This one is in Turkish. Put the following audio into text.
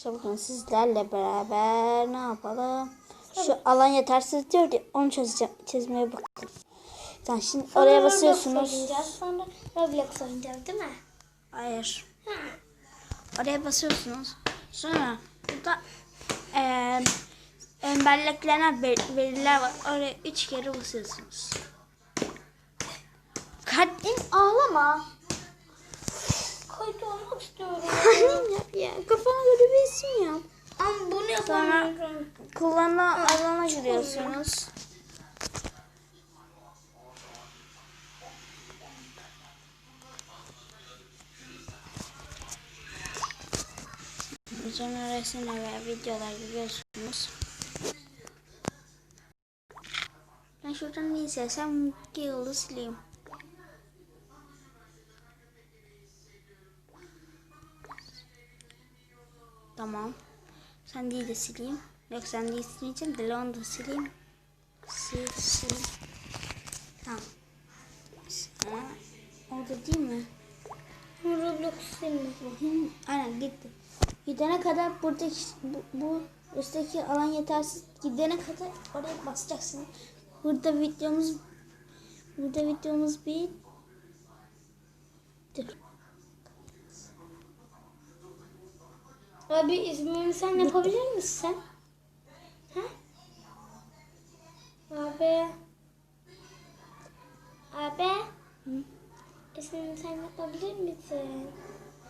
İşte bugün sizlerle beraber ne yapalım? Şu alan yetersiz diyor ya onu çözeceğim. Çözmeye bakalım. Tamam şimdi oraya Sonra basıyorsunuz. Roblox oynayacağız. Sonra Roblox oynayacağız değil mi? Hayır. Ha. Oraya basıyorsunuz. Sonra burada eee belleklenen ver- veriler var. Oraya üç kere basıyorsunuz. Kalbim ağlama. Kayıt olmak istiyorum. Annem yap ya. Kafana Sonra kullanma alana giriyorsunuz. Sonra resimler veya videolar görüyorsunuz. Ben şuradan ne istersem iki yıldız sileyim. Tamam. Sen değil de sileyim. Yok sen değil silmeyeceğim de onu da sileyim. Sil, sil. Tamam. Ha, orada değil mi? Roblox. Bakayım. Aynen gitti. Gidene kadar buradaki bu, bu üstteki alan yetersiz gidene kadar oraya basacaksın. Burada videomuz burada videomuz bir Abi ismini sen yapabilir misin? Ha? Abi. Abi. Hı? İsmini sen yapabilir misin?